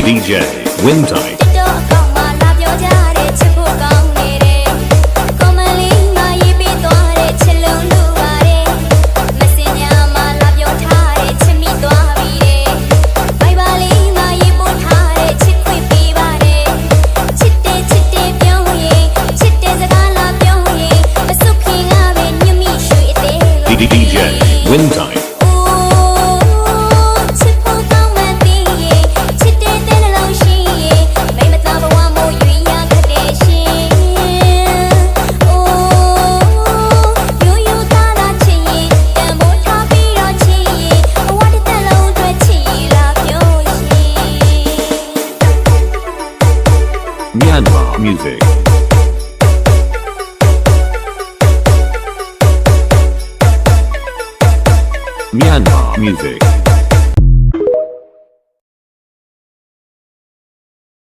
DJ Windtide 温达。Canva Music. Myanmar Music.